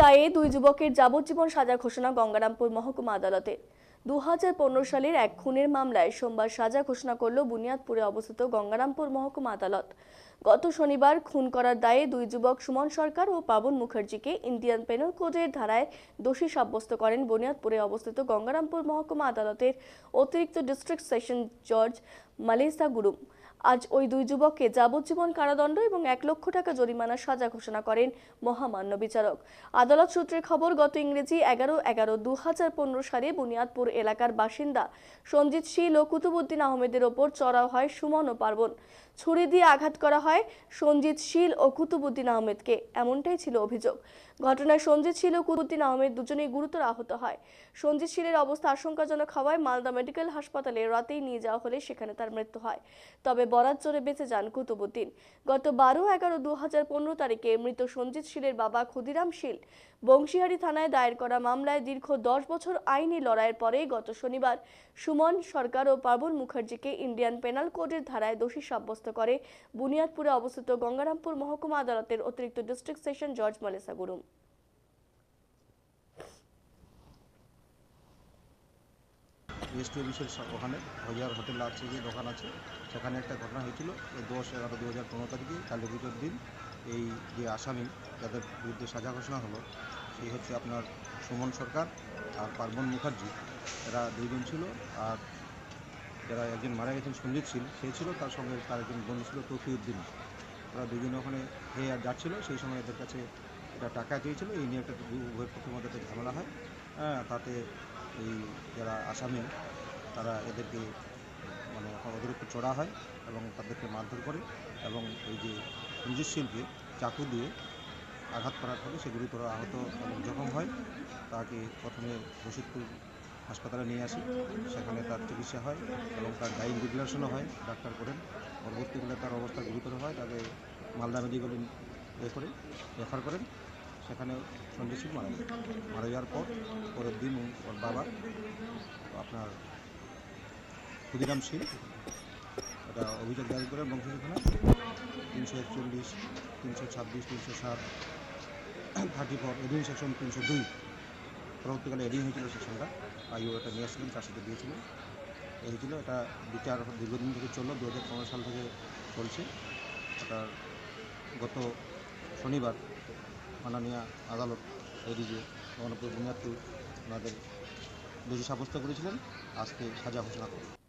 দায়ে দুই যুবকের যাবজ্জীবন সাজা ঘোষণা গঙ্গারামপুর মহকুমা আদালতে। দু হাজার পনেরো সালের এক খুনের মামলায় সোমবার সাজা ঘোষণা করল বুনিয়াদপুরে অবস্থিত গঙ্গারামপুর মহকুমা আদালত। গত শনিবার খুন করার দায়ে দুই যুবক সুমন সরকার ও পাবন মুখার্জিকে ইন্ডিয়ান পেনাল কোডের ধারায় দোষী সাব্যস্ত করেন বুনিয়াদপুরে অবস্থিত গঙ্গারামপুর মহকুমা আদালতের অতিরিক্ত ডিস্ট্রিক্ট সেশন জজ মালেসা গুরুম। আজ ওই দুই যুবককে যাবজ্জীবন কারাদণ্ড এবং এক লক্ষ টাকা জরিমানার সাজা ঘোষণা করেন মহামান্য বিচারক। আদালত সূত্রের খবর, গত ইংরেজি এগারো এগারো দু হাজার পনেরো সালে বুনিয়াদপুর এলাকার বাসিন্দা সঞ্জিত শীল ও কুতুবুদ্দিন আহমেদের ওপর চড়াও হয় সুমন ও পার্বণ। ছুরি দিয়ে আঘাত করা হয় সঞ্জিত শীল ও কুতুবুদ্দিন আহমেদকে, এমনটাই ছিল অভিযোগ। ঘটনায় সঞ্জিত শীল ও কুতুবুদ্দিন আহমেদ দুজনেই গুরুতর আহত হয়। সঞ্জিত শীলের অবস্থা আশঙ্কাজনক হওয়ায় মালদা মেডিকেল হাসপাতালে রাতেই নিয়ে যাওয়া হলে সেখানে তার মৃত্যু হয়। তবে বরাত জোরে বেঁচে যান কুতুবুদ্দিন। গত বারো এগারো দু হাজার পনেরো তারিখে মৃত সঞ্জিত শীলের বাবা ক্ষুদিরাম শীল বংশীহারি থানায় দায়ের করা মামলায় দীর্ঘ দশ বছর আইনি লড়াইয়ের পরে গত শনিবার সুমন সরকার ও পাবন মুখার্জিকে ইন্ডিয়ান পেনাল কোডের ধারায় দোষী সাব্যস্ত করে বুনিয়াদপুরে অবস্থিত গঙ্গারামপুর মহকুমা আদালতের অতিরিক্ত ডিস্ট্রিক্ট সেশন জজ মালেসা গুরুম। এসটি অফিসের ওখানে হজার হোটেল আছে, যে দোকান আছে, সেখানে একটা ঘটনা হয়েছিল। দশ এগারো দু হাজার পনেরো তারিখে কালী পুজোর দিন এই যে আসামি, যাদের বিরুদ্ধে সাজা ঘোষণা হলো সেই হচ্ছে আপনার সুমন সরকার আর পার্বণ মুখার্জি। এরা দুইজন ছিল আর যারা একজন মারা গেছেন সঞ্জিত শীল, সে ছিল, তার সঙ্গে তার একজন বন্ধু ছিল তফিউদ্দিন। ওরা দুজনে ওখানে খেয়ে আর যাচ্ছিল সেই সময় এদের কাছে এটা টাকা চেয়েছিল। এই নিয়ে একটা উভয়ের পক্ষের মধ্যে একটা ঝামেলা হয়। হ্যাঁ তাতে এই যারা আসামি, তারা এদেরকে মানে ওদের উপর চড়া হয় এবং তাদেরকে মারধর করে এবং এই যে শীলকে চাকু দিয়ে আঘাত করার ফলে সে গুরুতর আহত এবং জখম হয়। তাকে প্রথমে রশিদপুর হাসপাতালে নিয়ে আসি। সেখানে তার চিকিৎসা হয় এবং তার ডাইন ডিক্লারেশনও হয়। ডাক্তার করেন পরবর্তীকালে তার অবস্থা গুরুতর হয়। তাকে মালদা মেডিকেল এ করে রেফার করেন। সেখানে সঞ্জয় সিং মারা যায় মারা যাওয়ার পর পরের দিন বাবা আপনার ক্ষুদিরাম সিং, এটা অভিযোগ দায়ের করে বংশী থানা তিনশো একচল্লিশ, তিনশো ছাব্বিশ, তিনশো সাত থার্টি ফোর, এডিং সেকশন তিনশো দুই। পরবর্তীকালে এডিং হয়েছিল সেকশনটা, আইও এটা নিয়ে আসছিলেন তার সাথে দিয়েছিলেন এই এটা বিচার দীর্ঘদিন থেকে চলল দু হাজার পনেরো সাল থেকে চলছে। এটা গত শনিবার মাননীয় আদালত এদিকে গণপুর বুনিয়াদপুর ওনাদের দোষী সাব্যস্ত করেছিলেন আজকে সাজা ঘোষণা করে